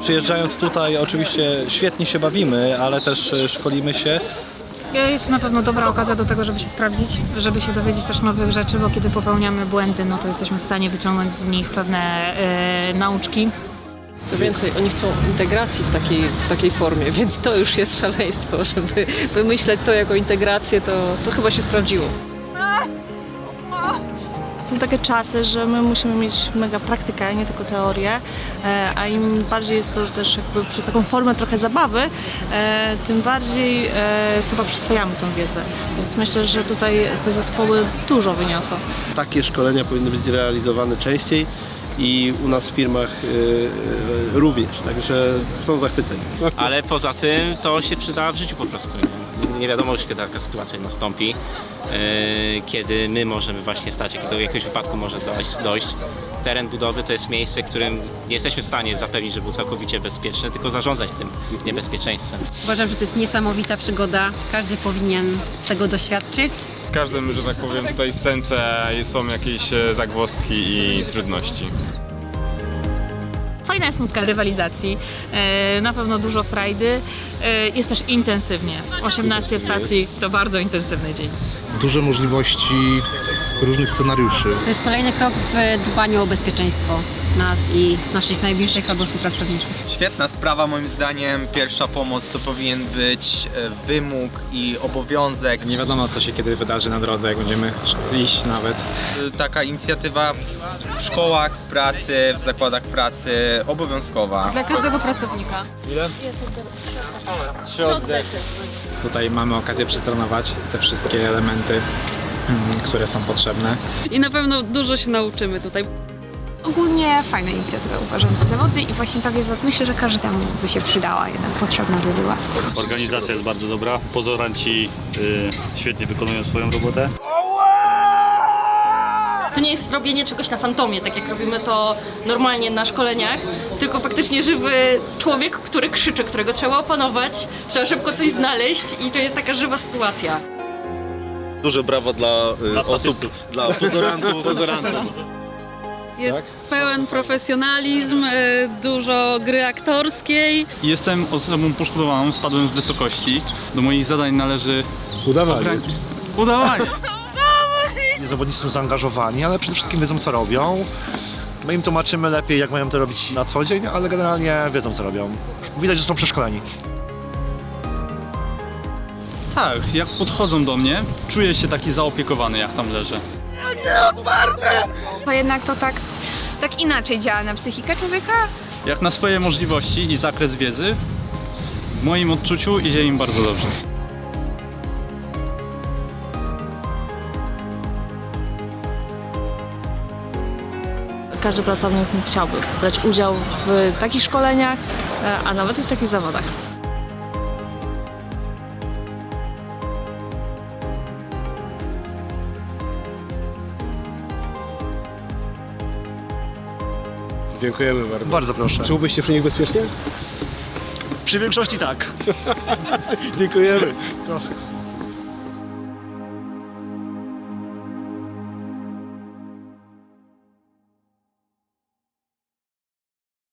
Przyjeżdżając tutaj oczywiście świetnie się bawimy, ale też e, szkolimy się. Jest na pewno dobra okazja do tego, żeby się sprawdzić, żeby się dowiedzieć też nowych rzeczy, bo kiedy popełniamy błędy, no to jesteśmy w stanie wyciągnąć z nich pewne e, nauczki. Co więcej, oni chcą integracji w takiej, w takiej formie, więc to już jest szaleństwo, żeby wymyśleć to jako integrację, to, to chyba się sprawdziło. Są takie czasy, że my musimy mieć mega praktykę, nie tylko teorię, e, a im bardziej jest to też jakby przez taką formę trochę zabawy, e, tym bardziej e, chyba przyswajamy tą wiedzę. Więc myślę, że tutaj te zespoły dużo wyniosą. Takie szkolenia powinny być realizowane częściej i u nas w firmach y, y, również, także są zachwyceni. ale poza tym to się przyda w życiu po prostu. Nie, nie wiadomo, kiedy taka sytuacja nastąpi, yy, kiedy my możemy właśnie stać, kiedy do jakiegoś wypadku może dojść, dojść. Teren budowy to jest miejsce, którym nie jesteśmy w stanie zapewnić, że był całkowicie bezpieczny, tylko zarządzać tym niebezpieczeństwem. Uważam, że to jest niesamowita przygoda. Każdy powinien tego doświadczyć. W każdym, że tak powiem, tutaj scence są jakieś e, zagwozdki i trudności. Fajna jest nutka rywalizacji, e, na pewno dużo frajdy, e, jest też intensywnie. 18 stacji to bardzo intensywny dzień. duże możliwości różnych scenariuszy. To jest kolejny krok w dbaniu o bezpieczeństwo nas i naszych najbliższych albo współpracowników. Świetna sprawa moim zdaniem. Pierwsza pomoc to powinien być e, wymóg i obowiązek. Nie wiadomo, co się kiedy wydarzy na drodze, jak będziemy iść nawet. E, Taka inicjatywa w szkołach, w pracy, w zakładach pracy obowiązkowa. Dla każdego pracownika. Tutaj mamy okazję przetrenować te wszystkie elementy, które są potrzebne. I na pewno dużo się nauczymy tutaj. Ogólnie fajna inicjatywa uważam te zawody i właśnie ta wiedza myślę, że każdemu by się przydała, jednak potrzebna by była. Organizacja jest bardzo dobra. Pozoranci y, świetnie wykonują swoją robotę. To nie jest robienie czegoś na fantomie, tak jak robimy to normalnie na szkoleniach, tylko faktycznie żywy człowiek, który krzyczy, którego trzeba opanować, trzeba szybko coś znaleźć i to jest taka żywa sytuacja. Duże brawo dla y, Dla osób, statystów. dla pozorantów. Jest pełen profesjonalizm, y, dużo gry aktorskiej. Jestem osobą poszkodowaną, spadłem z wysokości. Do moich zadań należy Udawanie. udawanie. Zawodnicy są zaangażowani, ale przede wszystkim wiedzą co robią. My im tłumaczymy lepiej, jak mają to robić na co dzień, ale generalnie wiedzą co robią. Widać, że są przeszkoleni. Tak, jak podchodzą do mnie, czuję się taki zaopiekowany, jak tam leżę. Bo jednak to tak, tak inaczej działa na psychikę człowieka. Jak na swoje możliwości i zakres wiedzy, w moim odczuciu idzie im bardzo dobrze. Każdy pracownik chciałby brać udział w takich szkoleniach, e, a nawet i w takich zawodach. Dziękujemy bardzo. Bardzo proszę. Czułbyś się przy nich bezpiecznie? Przy większości tak. Dziękujemy. Proszę.